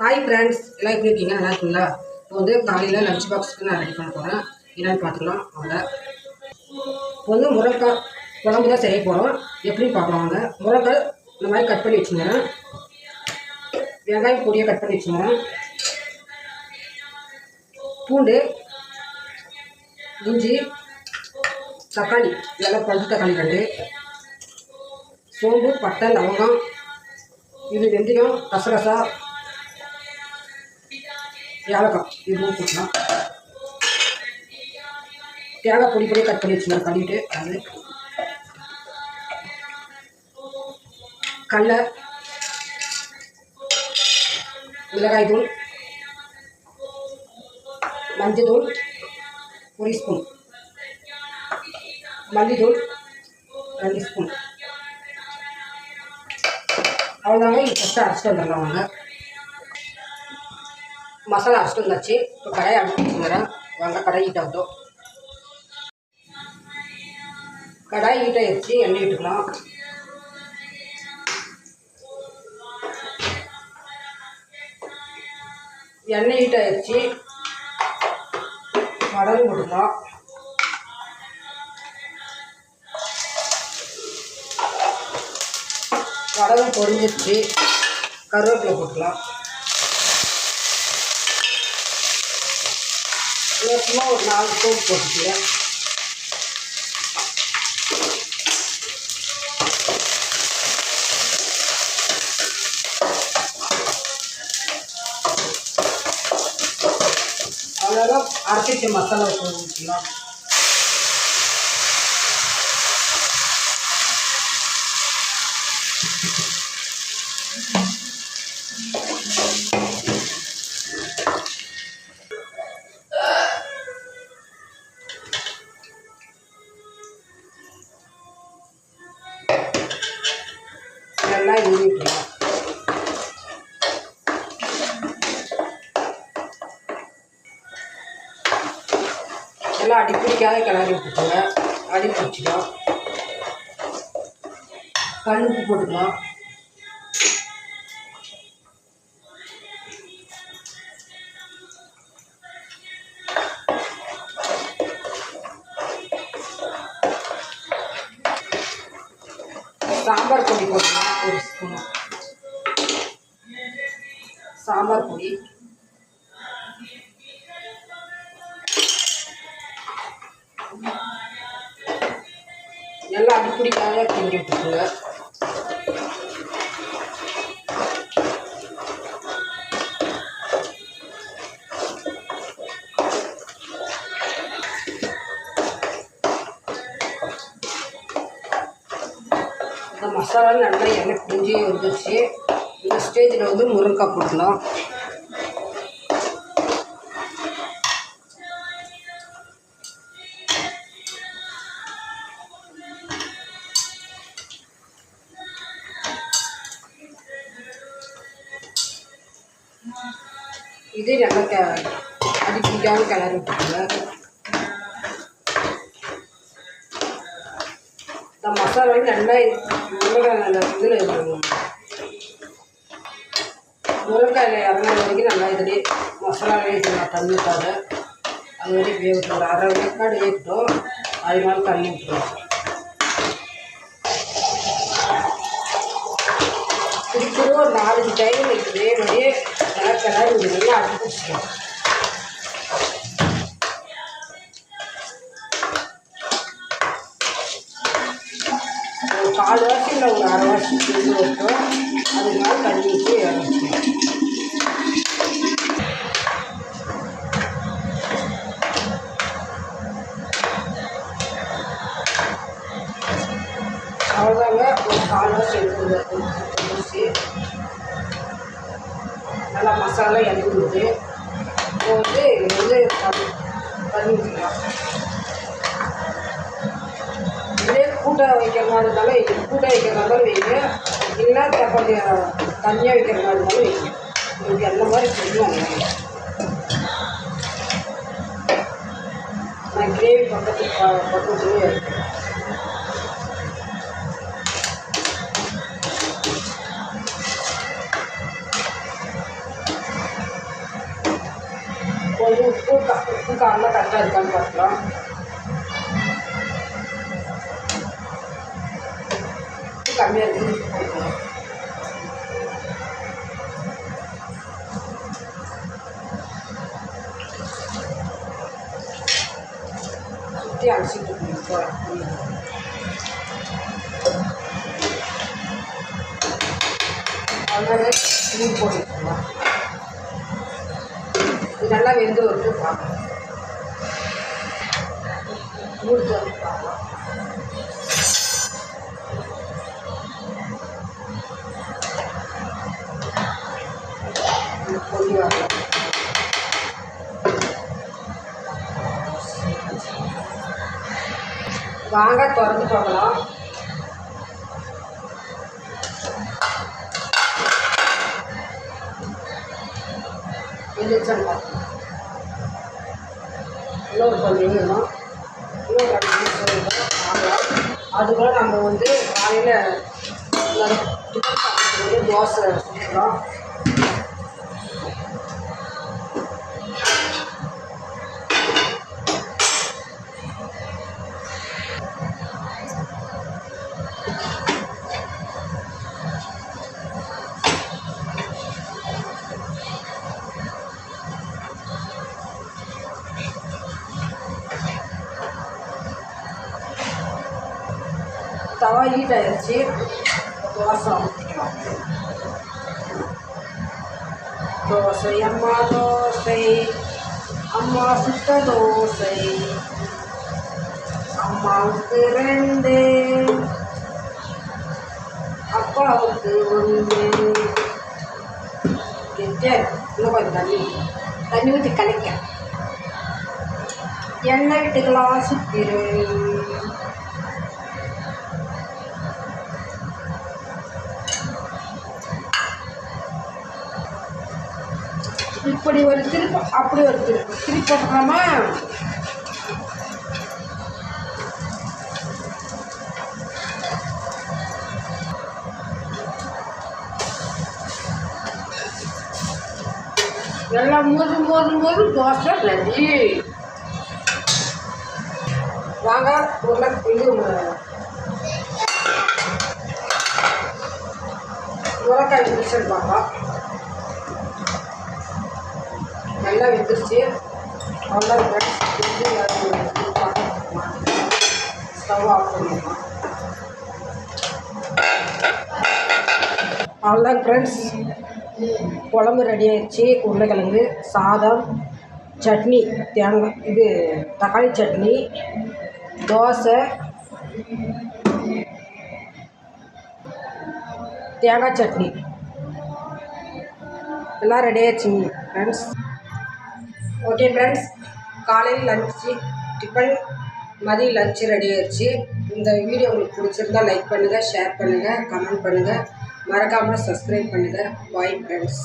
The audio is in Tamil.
ஹாய் ஃப்ரெண்ட்ஸ் எல்லாம் எப்படி இருக்கீங்க? நல்லா இருக்கீங்களா? இப்போ வந்து காலையில் லஞ்ச் பாக்ஸுக்கு நான் ரெடி பண்ண போகிறேன் என்னென்னு பார்த்துக்கலாம். அவங்க இப்போ வந்து முருங்கைக்காய் குழம்பு தான் செய்ய போகிறோம் எப்படின்னு பார்க்கலாம் வாங்க. இந்த மாதிரி கட் பண்ணி வச்சுக்கிறேன். வெங்காயம் பொடியாக கட் பண்ணி வச்சுக்கிறேன். பூண்டு இஞ்சி தக்காளி இதெல்லாம் பழுத்து தக்காளி ரெண்டு. சோம்பு பட்டை லவங்கம் இது வெந்தயம் கசகசா ஏலக்காய் இதுவும் போட்டலாம் தேங்காய் பொடி பொடியாக கட் பண்ணி வச்சுக்கலாம் கழுவிட்டு அது. கடல மிளகாய் தூள் மஞ்சள் தூள் ஒரு ஸ்பூன். மல்லித்தூள் ரெண்டு ஸ்பூன். அவ்வளோதாங்க இது ஃபஸ்ட்டு அரைச்சிட்டு வந்துடலாம் வாங்க மசாலா அரைச்சிட்டு வந்தாச்சு. இப்போ கடாயை அடுப்பு வச்சுக்கிறேன் வாங்க கடாய்கிட்ட வந்தோம் கடாய்கிட்ட கடாய் எண்ணெய் விட்டுக்கலாம் எண்ணெய் கிட்ட ஆகிடுச்சு வடகு போட்டுக்கலாம் வடகம் பொரிஞ்சிருச்சு. கருவேப்பிலை போட்டுக்கலாம் இதை சும்மா ஒரு நாலு ஸ்பூன் போட்டுக்கிறேன். அவ்வளோதான் அரைச்சி மசாலா ஊற்றிக்கலாம் நல்லா ஊறிட்டுலாம் நல்லா அடி பிடிக்காத கிளறி விட்டுக்கோங்க. அடி பிடிச்சிடும் கல்லுப்பு போட்டுக்கலாம். சாம்பார் பொடி போட்டுக்கலாம். ஒரு ஸ்பூன் சாம்பார் பொடி. நல்லா அடிப்பிடிக்காத கிண்டி விட்டுக்குங்க மசாலாவில் நல்லா எண்ணெய் புரிஞ்சு வந்துருச்சு. இந்த ஸ்டேஜில் வந்து முருங்கைக்காய் போட்டுக்கலாம் இது நல்லா க அடிப்பிடிக்காம கிளறி விட்டுருங்க இந்த மசாலா வந்து நல்லா முருங்காய் நல்ல இதில் முருங்காயில் இறங்குற வரைக்கும் நல்லா இதுலேயே மசாலா வேகணும் தண்ணி ஊற்றாத அது வரைக்கும் வேகட்டும் ஒரு அரை வேக்காடு வேகட்டும் அது மாதிரி தண்ணி விட்டுருவோம் திருப்பி ஒரு நாலஞ்சு டைம் இதே மாதிரியே நல்லா கிளறி விடுங்க அடுப்பு ஒரு தண்ணி அவ்வளோதாங்க ஒரு கால் வருஷம் எடுத்து நல்லா மசாலா இறங்கி விட்டு இப்போ வந்து இது தண்ணி ஊற்றிக்கலாம் இதே கூட்டம் வைக்கிற மாதிரி இருந்தாலும் கூட வைக்கிற மாதிரி வைங்க இல்லைன்னா கொஞ்சம் தனியாக வைக்கிற மாதிரி மாதிரி வைங்க உங்களுக்கு எந்த மாதிரி செய்வாங்க நான் கிரேவி பக்கத்து பக்கத்துலேயே இருக்கேன். உப்பு கா உப்பு காரெலாம் கரெக்டாக இருக்கான்னு பார்க்கலாம். கம்மியாக இருக்குது போட்டுக்கலாம் சுற்றி அடிச்சுட்டு போகிறேன் அதனால மீன் போட்டுக்கலாம் இது நல்லா வெந்து வந்து பார்க்கலாம் ஊருக்கு திறந்து பார்க்கலாம் இது பொடி வரலாம் வாங்க திறந்து பார்க்கலாம். வெந்துச்சான்னு இன்னொரு கொஞ்சம் வேணும் இன்னொரு அது நிமிஷம் நம்ம வந்து காலையில் தோசை சுற்றுறோம் ஹீட் ஆயிடுச்சு தோசை. ஊற்றிக்கலாம் தோசை அம்மா தோசை அம்மா சுத்த தோசை. அம்மாவுக்கு ரெண்டு அப்பாவுக்கு ஒன்று. இன்னும் கொஞ்சம் தண்ணி. தண்ணி ஊற்றி கலைக்க. எண்ணெய் விட்டுக்கலாம் சுத்திரு இப்படி ஒரு திருப்பு அப்படி ஒரு திருப்பு திருப்பி போட்டுக்கலாமா எல்லாம் மோது மோது மோது தோசை ரெடி வாங்க உருளை இது உரக்காய் மிக்சர் பார்க்கலாம் நல்லா வெந்துருச்சு. நல்லா வெந்து ஸ்டவ் ஆஃப் பண்ணிடலாம். அவ்வளோதான் ஃப்ரெண்ட்ஸ் குழம்பு ரெடி ஆயிடுச்சு உருளைக்கிழங்கு சாதம் சட்னி தேங்காய் இது தக்காளி சட்னி தோசை தேங்காய் சட்னி. எல்லாம் ரெடி ஆயிடுச்சுங்க ஃப்ரெண்ட்ஸ் ஓகே ஃப்ரெண்ட்ஸ் காலையில் லஞ்சு டிஃபன் மதியம் லஞ்சு ரெடி ஆயிடுச்சு இந்த வீடியோ உங்களுக்கு பிடிச்சிருந்தா லைக் பண்ணுங்கள் ஷேர் பண்ணுங்கள் கமெண்ட் பண்ணுங்கள் மறக்காமல் சப்ஸ்கிரைப் பண்ணுங்கள் பாய் ஃப்ரெண்ட்ஸ்